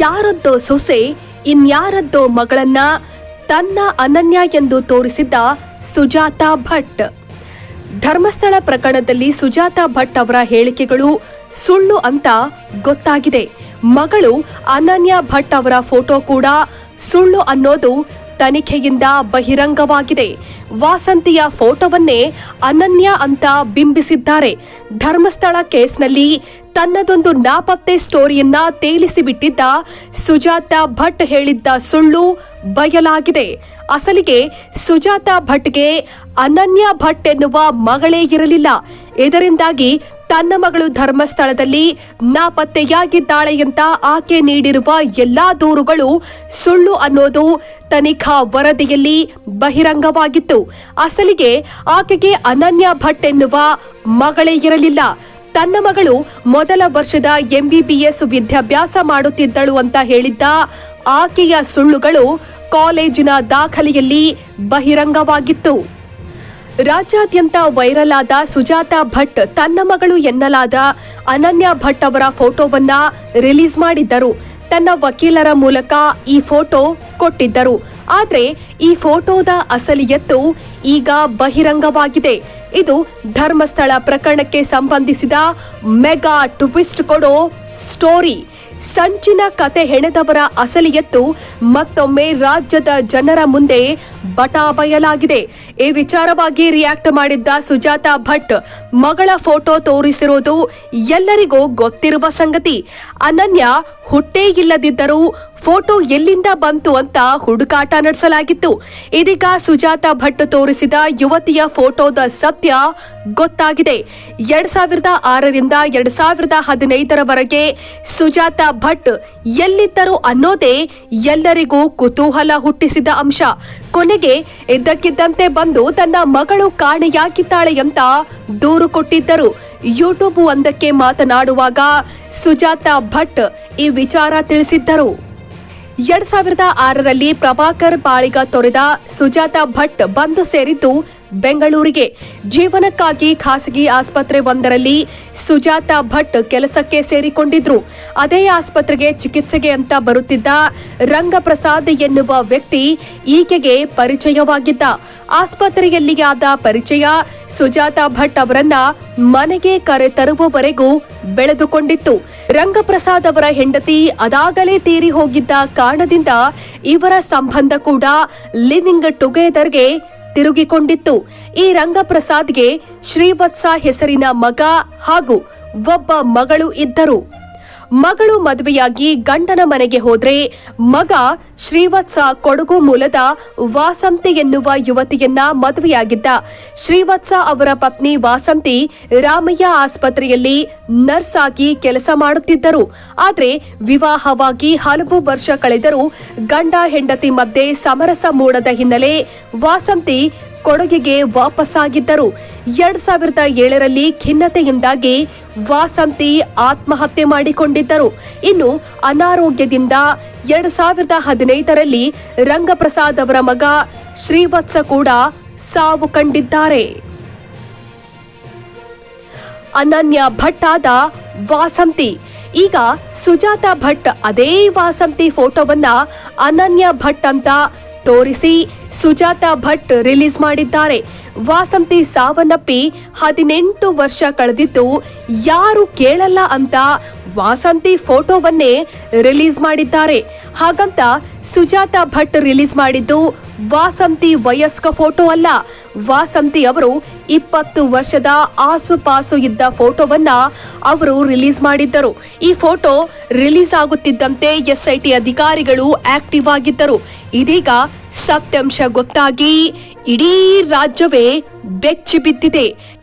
ಯಾರದ್ದೋ ಸೊಸೆ, ಇನ್ಯಾರದ್ದೋ ಮಗಳನ್ನ ತನ್ನ ಅನನ್ಯ ಎಂದು ತೋರಿಸಿದ್ದ ಸುಜಾತಾ ಭಟ್. ಧರ್ಮಸ್ಥಳ ಪ್ರಕರಣದಲ್ಲಿ ಸುಜಾತಾ ಭಟ್ ಅವರ ಹೇಳಿಕೆಗಳು ಸುಳ್ಳು ಅಂತ ಗೊತ್ತಾಗಿದೆ. ಮಗಳು ಅನನ್ಯ ಭಟ್ ಅವರ ಫೋಟೋ ಕೂಡ ಸುಳ್ಳು ಅನ್ನೋದು ತನಿಖೆಯಿಂದ ಬಹಿರಂಗವಾಗಿದೆ. ವಾಸಂತಿಯ ಫೋಟೋವನ್ನೇ ಅನನ್ಯ ಅಂತ ಬಿಂಬಿಸಿದ್ದಾರೆ. ಧರ್ಮಸ್ಥಳ ಕೇಸ್ನಲ್ಲಿ ತನ್ನದೊಂದು ನಾಪತ್ತೆ ಸ್ಟೋರಿಯನ್ನ ತೇಲಿಸಿಬಿಟ್ಟಿದ್ದ ಸುಜಾತ ಭಟ್ ಹೇಳಿದ್ದ ಸುಳ್ಳು ಬಯಲಾಗಿದೆ. ಅಸಲಿಗೆ ಸುಜಾತ ಭಟ್ಗೆ ಅನನ್ಯ ಭಟ್ ಎನ್ನುವ ಮಗಳೇ ಇರಲಿಲ್ಲ. ಇದರಿಂದಾಗಿ ತನ್ನ ಮಗಳು ಧರ್ಮಸ್ಥಳದಲ್ಲಿ ನಾಪತ್ತೆಯಾಗಿದ್ದಾಳೆ ಅಂತ ಆಕೆ ನೀಡಿರುವ ಎಲ್ಲಾ ದೂರುಗಳು ಸುಳ್ಳು ಅನ್ನೋದು ತನಿಖಾ ವರದಿಯಲ್ಲಿ ಬಹಿರಂಗವಾಗಿತ್ತು. ಅಸಲಿಗೆ ಆಕೆಗೆ ಅನನ್ಯ ಭಟ್ ಎನ್ನುವ ಮಗಳೇ ಇರಲಿಲ್ಲ. ತನ್ನ ಮಗಳು ಮೊದಲ ವರ್ಷದ ಎಂಬಿಬಿಎಸ್ ವಿದ್ಯಾಭ್ಯಾಸ ಮಾಡುತ್ತಿದ್ದಳು ಅಂತ ಹೇಳಿದ್ದ ಆಕೆಯ ಸುಳ್ಳುಗಳು ಕಾಲೇಜಿನ ದಾಖಲೆಯಲ್ಲಿ ಬಹಿರಂಗವಾಗಿತ್ತು. ರಾಜ್ಯಾದ್ಯಂತ ವೈರಲ್ ಆದ ಸುಜಾತಾ ಭಟ್ ತನ್ನ ಮಗಳು ಎನ್ನಲಾದ ಅನನ್ಯ ಭಟ್ ಅವರ ಫೋಟೋವನ್ನ ರಿಲೀಸ್ ಮಾಡಿದ್ದರು. ತನ್ನ ವಕೀಲರ ಮೂಲಕ ಈ ಫೋಟೋ ಕೊಟ್ಟಿದ್ದರು. ಆದರೆ ಈ ಫೋಟೋದ ಅಸಲಿಯತ್ತು ಈಗ ಬಹಿರಂಗವಾಗಿದೆ. ಇದು ಧರ್ಮಸ್ಥಳ ಪ್ರಕರಣಕ್ಕೆ ಸಂಬಂಧಿಸಿದ ಮೆಗಾ ಟ್ವಿಸ್ಟ್ ಕೊಡೋ ಸ್ಟೋರಿ. ಸಂಚಿನ ಕತೆ ಹೆಣೆದವರ ಅಸಲಿಯತ್ತು ಮತ್ತೊಮ್ಮೆ ರಾಜ್ಯದ ಜನರ ಮುಂದೆ ಬಟಾ ಬಯಲಾಗಿದೆ. ಈ ವಿಚಾರವಾಗಿ ರಿಯಾಕ್ಟ್ ಮಾಡಿದ್ದ ಸುಜಾತ ಭಟ್, ಮಗಳ ಫೋಟೋ ತೋರಿಸಿರೋದು ಎಲ್ಲರಿಗೂ ಗೊತ್ತಿರುವ ಸಂಗತಿ. ಅನನ್ಯ ಹುಟ್ಟೇ ಇಲ್ಲದಿದ್ದರೂ ಫೋಟೋ ಎಲ್ಲಿಂದ ಬಂತು ಅಂತ ಹುಡುಕಾಟ ನಡೆಸಲಾಗಿತ್ತು. ಇದೀಗ ಸುಜಾತ ಭಟ್ ತೋರಿಸಿದ ಯುವತಿಯ ಫೋಟೋದ ಸತ್ಯ ಗೊತ್ತಾಗಿದೆ. ಎರಡ್ ಸಾವಿರದ ಆರರಿಂದ ಎರಡ್ ಸಾವಿರದ ಹದಿನೈದರವರೆಗೆ ಸುಜಾತ ಭಟ್ ಎಲ್ಲಿದ್ದರು ಅನ್ನೋದೇ ಎಲ್ಲರಿಗೂ ಕುತೂಹಲ ಹುಟ್ಟಿಸಿದ ಅಂಶ. ಕೊನೆಗೆ ಇದ್ದಕ್ಕಿದ್ದಂತೆ ಬಂದು ತನ್ನ ಮಗಳು ಕಾಣೆಯಾಗಿದ್ದಾಳೆ ಅಂತ ದೂರು ಕೊಟ್ಟಿದ್ದರು. ಯೂಟ್ಯೂಬ್ ಒಂದಕ್ಕೆ ಮಾತನಾಡುವಾಗ ಸುಜಾತ ಭಟ್ ಈ ವಿಚಾರ ತಿಳಿಸಿದ್ದರು. ಎರಡ್ ಸಾವಿರದ ಆರರಲ್ಲಿ ಪ್ರಭಾಕರ್ ಬಾಳಿಗ ತೊರೆದ ಸುಜಾತ ಭಟ್ ಬಂದು ಸೇರಿದ್ದು ಬೆಂಗಳೂರಿಗೆ. ಜೀವನಕ್ಕಾಗಿ ಖಾಸಗಿ ಆಸ್ಪತ್ರೆ ಒಂದರಲ್ಲಿ ಸುಜಾತ ಭಟ್ ಕೆಲಸಕ್ಕೆ ಸೇರಿಕೊಂಡಿದ್ರು. ಅದೇ ಆಸ್ಪತ್ರೆಗೆ ಚಿಕಿತ್ಸೆಗೆ ಅಂತ ಬರುತ್ತಿದ್ದ ರಂಗಪ್ರಸಾದ್ ಎನ್ನುವ ವ್ಯಕ್ತಿ ಈಕೆಗೆ ಪರಿಚಯವಾಗಿದ್ದ. ಆಸ್ಪತ್ರೆಯಲ್ಲಿ ಆದ ಪರಿಚಯ ಸುಜಾತ ಭಟ್ ಅವರನ್ನ ಮನೆಗೆ ಕರೆ ತರುವವರೆಗೂ ಬೆಳೆದುಕೊಂಡಿತ್ತು. ರಂಗಪ್ರಸಾದ್ ಅವರ ಹೆಂಡತಿ ಅದಾಗಲೇ ತೀರಿ ಹೋಗಿದ್ದ ಕಾರಣದಿಂದ ಇವರ ಸಂಬಂಧ ಕೂಡ ಲಿವಿಂಗ್ ಟುಗೆದರ್ಗೆ ತಿರುಗಿಕೊಂಡಿತ್ತು. ಈ ರಂಗಪ್ರಸಾದ್ಗೆ ಶ್ರೀವತ್ಸ ಹೆಸರಿನ ಮಗ ಹಾಗೂ ಒಬ್ಬ ಮಗಳು ಇದ್ದರು. ಮಗಳು ಮದುವೆಯಾಗಿ ಗಂಡನ ಮನೆಗೆ ಹೋದ್ರೆ ಮಗ ಶ್ರೀವತ್ಸ ಕೊಡಗು ಮೂಲದ ವಾಸಂತಿ ಎನ್ನುವ ಯುವತಿಯನ್ನ ಮದುವೆಯಾಗಿದ್ದ. ಶ್ರೀವತ್ಸ ಅವರ ಪತ್ನಿ ವಾಸಂತಿ ರಾಮಯ್ಯ ಆಸ್ಪತ್ರೆಯಲ್ಲಿ ನರ್ಸ್ ಆಗಿ ಕೆಲಸ ಮಾಡುತ್ತಿದ್ದರು. ಆದರೆ ವಿವಾಹವಾಗಿ ಹಲವು ವರ್ಷ ಕಳೆದರೂ ಗಂಡ ಹೆಂಡತಿ ಮಧ್ಯೆ ಸಮರಸ ಮೂಡದ ಹಿನ್ನೆಲೆ ವಾಸಂತಿ ಕೊಡಗಿಗೆ ವಾಪಸ್ಸಾಗಿದ್ದರು. ಎರಡ್ ಸಾವಿರದ ಏಳರಲ್ಲಿ ಖಿನ್ನತೆಯಿಂದಾಗಿ ವಾಸಂತಿ ಆತ್ಮಹತ್ಯೆ ಮಾಡಿಕೊಂಡಿದ್ದರು. ಇನ್ನು ಅನಾರೋಗ್ಯದಿಂದ ಎರಡ್ ಸಾವಿರದ ಹದಿನೈದರಲ್ಲಿ ರಂಗಪ್ರಸಾದ್ ಅವರ ಮಗ ಶ್ರೀವತ್ಸ ಕೂಡ ಸಾವು ಕಂಡಿದ್ದಾರೆ. ಅನನ್ಯ ಭಟ್ ಆದ ವಾಸಂತಿ. ಈಗ ಸುಜಾತ ಭಟ್ ಅದೇ ವಾಸಂತಿ ಫೋಟೋವನ್ನ ಅನನ್ಯ ಭಟ್ ಅಂತ ತೋರಿಸಿ ಸುಜಾತ ಭಟ್ ರಿಲೀಸ್ ಮಾಡಿದ್ದಾರೆ. ವಾಸಂತಿ ಸಾವನ್ನಪ್ಪಿ ಹದಿನೆಂಟು ವರ್ಷ ಕಳೆದಿದ್ದು ಯಾರು ಕೇಳಲ್ಲ ಅಂತ ವಾಸಂತಿ ಫೋಟೋವನ್ನೇ ರಿಲೀಸ್ ಮಾಡಿದ್ದಾರೆ. ಹಾಗಂತ ಸುಜಾತ ಭಟ್ ರಿಲೀಸ್ ಮಾಡಿದ್ದು ವಾಸಂತಿ ವಯಸ್ಕ ಫೋಟೋ ಅಲ್ಲ. ವಾಸಂತಿ ಅವರು ಇಪ್ಪತ್ತು ವರ್ಷದ ಆಸುಪಾಸು ಇದ್ದ ಫೋಟೋವನ್ನ ಅವರು ರಿಲೀಸ್ ಮಾಡಿದ್ದರು. ಈ ಫೋಟೋ ರಿಲೀಸ್ ಆಗುತ್ತಿದ್ದಂತೆ ಎಸ್ಐಟಿ ಅಧಿಕಾರಿಗಳು ಆಕ್ಟಿವ್ ಆಗಿದ್ದರು. ಇದೀಗ ಸತ್ಯಾಂಶ ಗೊತ್ತಾಗಿ ಇಡೀ ರಾಜ್ಯವೇ ಬೆಚ್ಚಿ ಬಿದ್ದಿದೆ.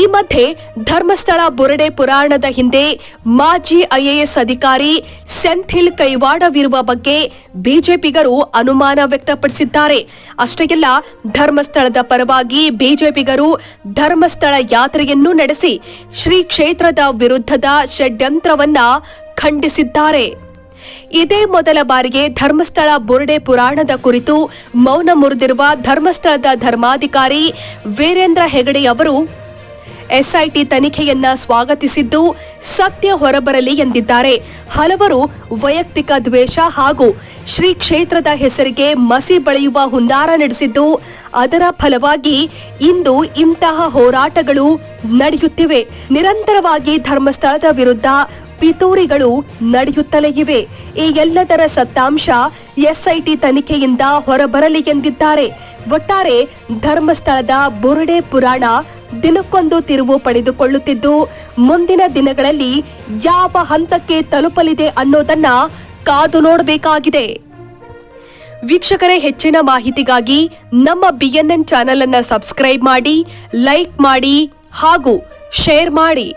ಈ ಮಧ್ಯೆ ಧರ್ಮಸ್ಥಳ ಬುರಡೆ ಪುರಾಣದ ಹಿಂದೆ ಮಾಜಿ ಐಎಎಸ್ ಅಧಿಕಾರಿ ಸೆಂಥಿಲ್ ಕೈವಾಡವಿರುವ ಬಗ್ಗೆ ಬಿಜೆಪಿಗರು ಅನುಮಾನ ವ್ಯಕ್ತಪಡಿಸಿದ್ದಾರೆ. ಅಷ್ಟೇ ಅಲ್ಲ ಧರ್ಮಸ್ಥಳದ ಪರವಾಗಿ ಬಿಜೆಪಿಗರು ಧರ್ಮಸ್ಥಳ ಯಾತ್ರೆಯನ್ನು ನಡೆಸಿ ಶ್ರೀ ಕ್ಷೇತ್ರದ ವಿರುದ್ಧದ ಷಡ್ಯಂತ್ರವನ್ನ ಖಂಡಿಸಿದ್ದಾರೆ. ಇದೇ ಮೊದಲ ಬಾರಿಗೆ ಧರ್ಮಸ್ಥಳ ಬುರುಡೆ ಪುರಾಣದ ಕುರಿತು ಮೌನ ಮುರಿದಿರುವ ಧರ್ಮಸ್ಥಳದ ಧರ್ಮಾಧಿಕಾರಿ ವೀರೇಂದ್ರ ಹೆಗಡೆ ಅವರು ಎಸ್ಐಟಿ ತನಿಖೆಯನ್ನ ಸ್ವಾಗತಿಸಿದ್ದು ಸತ್ಯ ಹೊರಬರಲಿ ಎಂದಿದ್ದಾರೆ. ಹಲವರು ವೈಯಕ್ತಿಕ ದ್ವೇಷ ಹಾಗೂ ಶ್ರೀ ಕ್ಷೇತ್ರದ ಹೆಸರಿಗೆ ಮಸಿ ಬಳಿಯುವ ಹುನ್ನಾರ ನಡೆಸಿದ್ದು, ಅದರ ಫಲವಾಗಿ ಇಂದು ಇಂತಹ ಹೋರಾಟಗಳು ನಡೆಯುತ್ತಿವೆ. ನಿರಂತರವಾಗಿ ಧರ್ಮಸ್ಥಳದ ವಿರುದ್ಧ ಪಿತೂರಿಗಳು ನಡೆಯುತ್ತಲೇ ಇವೆ. ಈ ಎಲ್ಲದರ ಸತ್ತಾಂಶ ಎಸ್ಐಟಿ ತನಿಖೆಯಿಂದ ಹೊರಬರಲಿ ಎಂದಿದ್ದಾರೆ. ಒಟ್ಟಾರೆ ಧರ್ಮಸ್ಥಳದ ಬುರುಡೆ ಪುರಾಣ ದಿನಕ್ಕೊಂದು ತಿರುವು ಪಡೆದುಕೊಳ್ಳುತ್ತಿದ್ದು, ಮುಂದಿನ ದಿನಗಳಲ್ಲಿ ಯಾವ ಹಂತಕ್ಕೆ ತಲುಪಲಿದೆ ಅನ್ನೋದನ್ನ ಕಾದು ನೋಡಬೇಕಾಗಿದೆ. ವೀಕ್ಷಕರೇ, ಹೆಚ್ಚಿನ ಮಾಹಿತಿಗಾಗಿ ನಮ್ಮ ಬಿಎನ್ಎನ್ ಚಾನೆಲ್ ಅನ್ನು ಸಬ್ಸ್ಕ್ರೈಬ್ ಮಾಡಿ ಲೈಕ್ ಮಾಡಿ ಹಾಗೂ ಶೇರ್ ಮಾಡಿ.